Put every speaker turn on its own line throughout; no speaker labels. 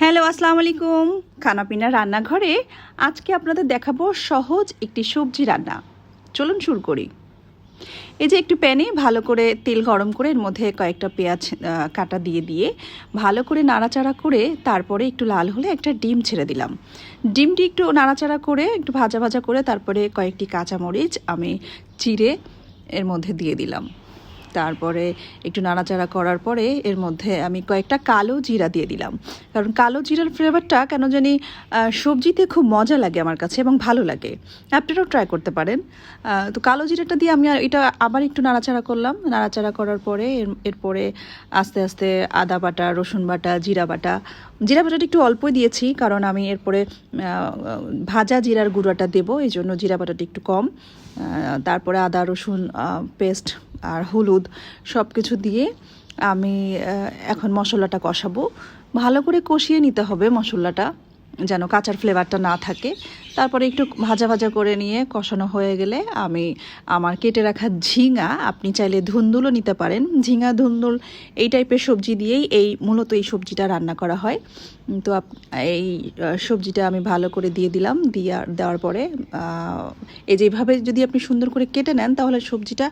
Hello, আসসালামু আলাইকুম। খানাপিনা রান্নাঘরে আজকে আপনাদের দেখাবো সহজ একটি সবজি রান্না। চলুন শুরু করি। এই যে একটু প্যানে ভালো করে তেল গরম করে এর মধ্যে কয়েকটা পেঁয়াজ কাটা দিয়ে দিয়ে ভালো করে নাড়াচাড়া করে তারপরে একটু লাল হলে একটা ডিম ছেড়ে দিলাম। ডিমটি একটু নাড়াচাড়া করে, একটু ভাজা ভাজা করে তারপরে কয়েকটি কাঁচামরিচ আমি চিড়ে এর মধ্যে দিয়ে দিলাম। তারপরে একটু নাড়াচাড়া করার পরে এর মধ্যে আমি কয়েকটা কালো জিরা দিয়ে দিলাম। কারণ কালো জিরার ফ্লেভারটা কেন জানি সবজিতে খুব মজা লাগে আমার কাছে এবং ভালো লাগে। আপনারাও ট্রাই করতে পারেন। তো কালো জিরাটা দিয়ে আমি এটা আবার একটু নাড়াচাড়া করলাম। নাড়াচাড়া করার পরে এর, এরপরে আস্তে আস্তে আদা বাটা, রসুন বাটা, জিরা বাটা, জিরা বাটাটা একটু অল্পই দিয়েছি কারণ আমি এরপরে ভাজা জিরার গুঁড়োটা দেবো, এই জন্য জিরা বাটাটা একটু কম। তারপরে আদা, রসুন পেস্ট আর হলুদ সব কিছু দিয়ে আমি এখন মশলাটা কষাবো। ভালো করে কষিয়ে নিতে হবে মশলাটা, যেন কাঁচার ফ্লেভারটা না থাকে। তারপরে একটু ভাজা ভাজা করে নিয়ে কষানো হয়ে গেলে আমি আমার কেটে রাখা ঝিঙা, আপনি চাইলে ধুন্দুলও নিতে পারেন। ঝিঙা, ধুন্দুল এই টাইপের সবজি দিয়েই এই মূলত এই সবজিটা রান্না করা হয়। তো এই সবজিটা আমি ভালো করে দিয়ে দিলাম। দিয়ে দেওয়ার পরে এই যেভাবে যদি আপনি সুন্দর করে কেটে নেন তাহলে সবজিটা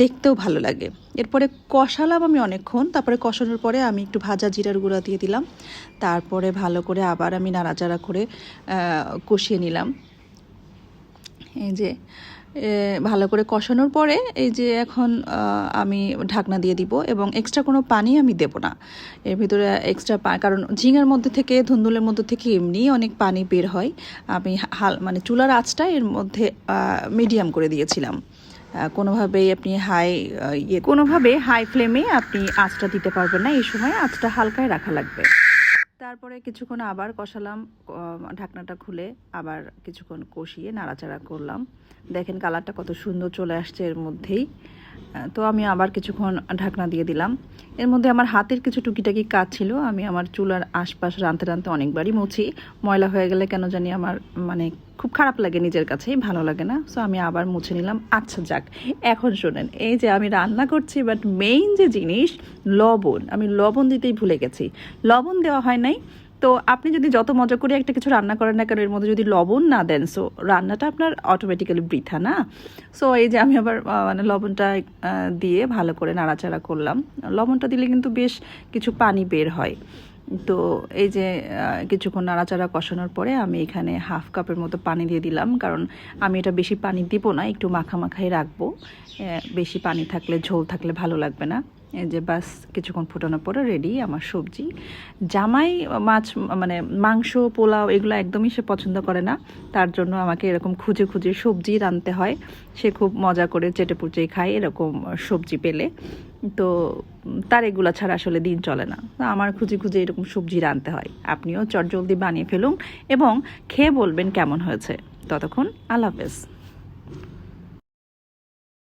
দেখতেও ভালো লাগে। এরপরে কষালাম আমি অনেকক্ষণ। তারপরে কষানোর পরে আমি একটু ভাজা জিরার গুঁড়া দিয়ে দিলাম। তারপরে ভালো করে আবার আমি নাড়াচাড়া করে কষিয়ে নিলাম। এই যে ভালো করে কষানোর পরে এই যে এখন আমি ঢাকনা দিয়ে দিব এবং এক্সট্রা কোনো পানি আমি দেব না। এর ভিতরে এক্সট্রা কারণ ঝিঙের মধ্যে থেকে, ধুন্দুলের মধ্যে থেকে এমনি অনেক পানি বের হয়। আমি হাল মানে চুলার আঁচটা এর মধ্যে মিডিয়াম করে দিয়েছিলাম। কোনোভাবেই আপনি হাই ইয়ে কোনোভাবে হাই ফ্লেমে আপনি আঁচটা দিতে পারবেন না। এই সময় আঁচটা হালকায় রাখা লাগবে। তারপরে কিছুক্ষণ আবার কষালাম ঢাকনাটা খুলে আবার কিছুক্ষণ কষিয়ে নাড়াচাড়া করলাম। দেখেন কালারটা কত সুন্দর চলে আসছে এর মধ্যেই। তো আমি আবার কিছুক্ষণ ঢাকনা দিয়ে দিলাম। এর মধ্যে আমার হাতের কিছু টুকিটাকি কাজ ছিল। আমি আমার চুলার আশপাশ রাঁধতে রাঁধতে অনেকবারই মুছি। ময়লা হয়ে গেলে কেন জানি আমার মানে খুব খারাপ লাগে নিজের কাছেই, ভালো লাগে না। সো আমি আবার মুছে নিলাম। আচ্ছা যাক, এখন শোনেন। এই যে আমি রান্না করছি বাট মেইন যে জিনিস, লবণ। আমি লবণ দিতেই ভুলে গেছি। লবণ দেওয়া হয় নাই। তো আপনি যদি যত মজা করে একটা কিছু রান্না করেন না কেন, এর মধ্যে যদি লবণ না দেন সো রান্নাটা আপনার অটোমেটিক্যালি বৃথা, না? সো এই যে আমি আবার মানে লবণটা দিয়ে ভালো করে নাড়াচাড়া করলাম। লবণটা দিলে কিন্তু বেশ কিছু পানি বের হয়। তো এই যে কিছুক্ষণ নাড়াচাড়া কষানোর পরে আমি এখানে হাফ কাপের মতো পানি দিয়ে দিলাম, কারণ আমি এটা বেশি পানি দিব না, একটু মাখা মাখাই রাখব বেশি পানি থাকলে, ঝোল থাকলে ভালো লাগবে না। যে বাস কিছুক্ষণ ফোটানোর পরে রেডি আমার সবজি। জামাই, মাছ মানে মাংস, পোলাও এগুলো একদমই সে পছন্দ করে না। তার জন্য আমাকে এরকম খুঁজে খুঁজে সবজি রাঁধতে হয়। সে খুব মজা করে চেটে পুচে খায় এরকম সবজি পেলে। তো তার এগুলো ছাড়া আসলে দিন চলে না। আমার খুঁজে খুঁজে এরকম সবজি রাঁধতে হয়। আপনিও চটজলদি বানিয়ে ফেলুন এবং খেয়ে বলবেন কেমন হয়েছে। ততক্ষণ আল্লাহ হাফেজ।